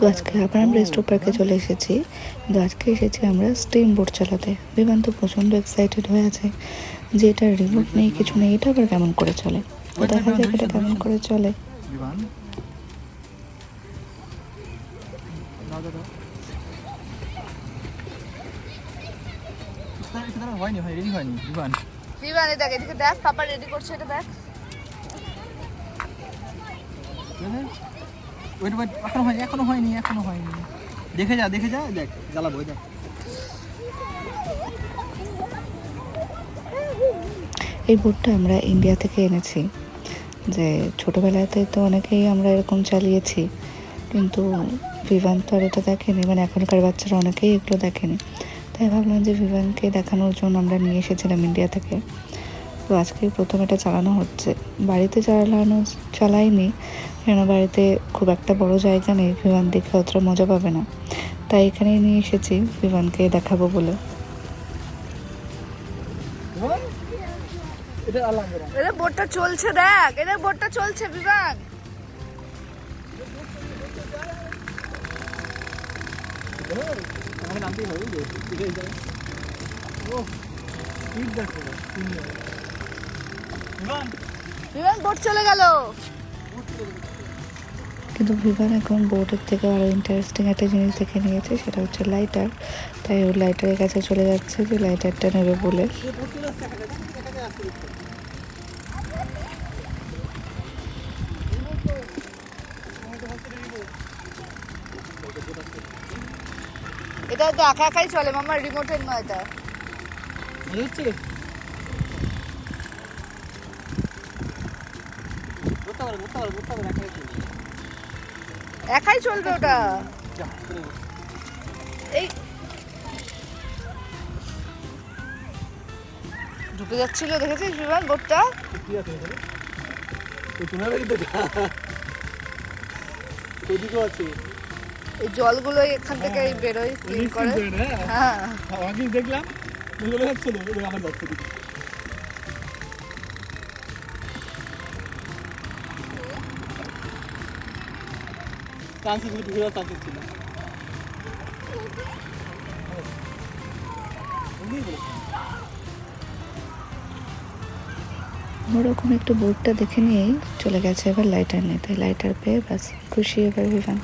তো আজকে আবার আমরা স্টো পার্কে চলে এসেছি। কিন্তু আজকে এসেছি আমরা স্টিম বোট চালাতে। বিমান তো প্রচণ্ড এক্সাইটেড হয়ে আছে। যে এটা রিমোট নেই কিছু নেই এটা আবার কেমন করে চলে? তো দেখা যাক এটা কেমন করে চলে। বিমান? দাও দাও দাও এটা- এটা দ্বারা হয়নি হয় রেডি হয়নি বিমান। বিমানে দেখ এদিকে দেখ পাপা রেডি করছে এটা দেখ। এখনও হয়নি এখনও হয়নি দেখে যা দেখে যা, দেখ দেখ। এই বোটটা আমরা ইন্ডিয়া থেকে এনেছি। যে ছোটোবেলাতে তো অনেকেই আমরা এরকম চালিয়েছি, কিন্তু ভিভান তো আর এটা দেখেনি। মানে এখনকার বাচ্চারা অনেকেই এগুলো দেখেনি। তাই ভাবলাম যে ভিভানকে দেখানোর জন্য আমরা নিয়ে এসেছিলাম ইন্ডিয়া থেকে। তো আজকে প্রথম এটা চালানো হচ্ছে। বাড়িতে চালানো চালাইনি কেন বাড়িতে খুব একটা বড় জায়গা নেই ভিভান দেখে অতটা মজা পাবে না। তাই এখানেই নিয়ে এসেছি ভিভানকে দেখাবো বলে। এটা বোটটা চলছে দেখ এদের বোটটা চলছে বিমান আমাকে নামতেই হবে ও দেখো। বিমান বিমান বোট চলে গেল। কিন্তু ভিভান এখন বোর্ডের থেকে আরও ইন্টারেস্টিং একটা জিনিস দেখে নিয়েছে সেটা হচ্ছে লাইটার তাই ও লাইটারের কাছে চলে যাচ্ছে যে লাইটারটা নেবে বলে। এটা তো একা একাই চলে মামার রিমোটের নয় এটা মজা হচ্ছে ধরতে পারে ধরতে পারে ধরতে পারে একা একা একাই চলবে। ওটা। এই ঢুকে যাচ্ছিল দেখেছিস বিমান বোটটা? এখানে? এই জলগুলো থেকে বেরোয় ক্লিন করে। হ্যাঁ। দেখলাম আমার চান্সেস যাওয়ার চান্সেস ছিল। ওরকম একটু বোর্ডটা দেখে নিয়েই চলে গেছে এবার লাইটার নিতে। লাইটার পেয়ে বাস খুশি এবার ভিভান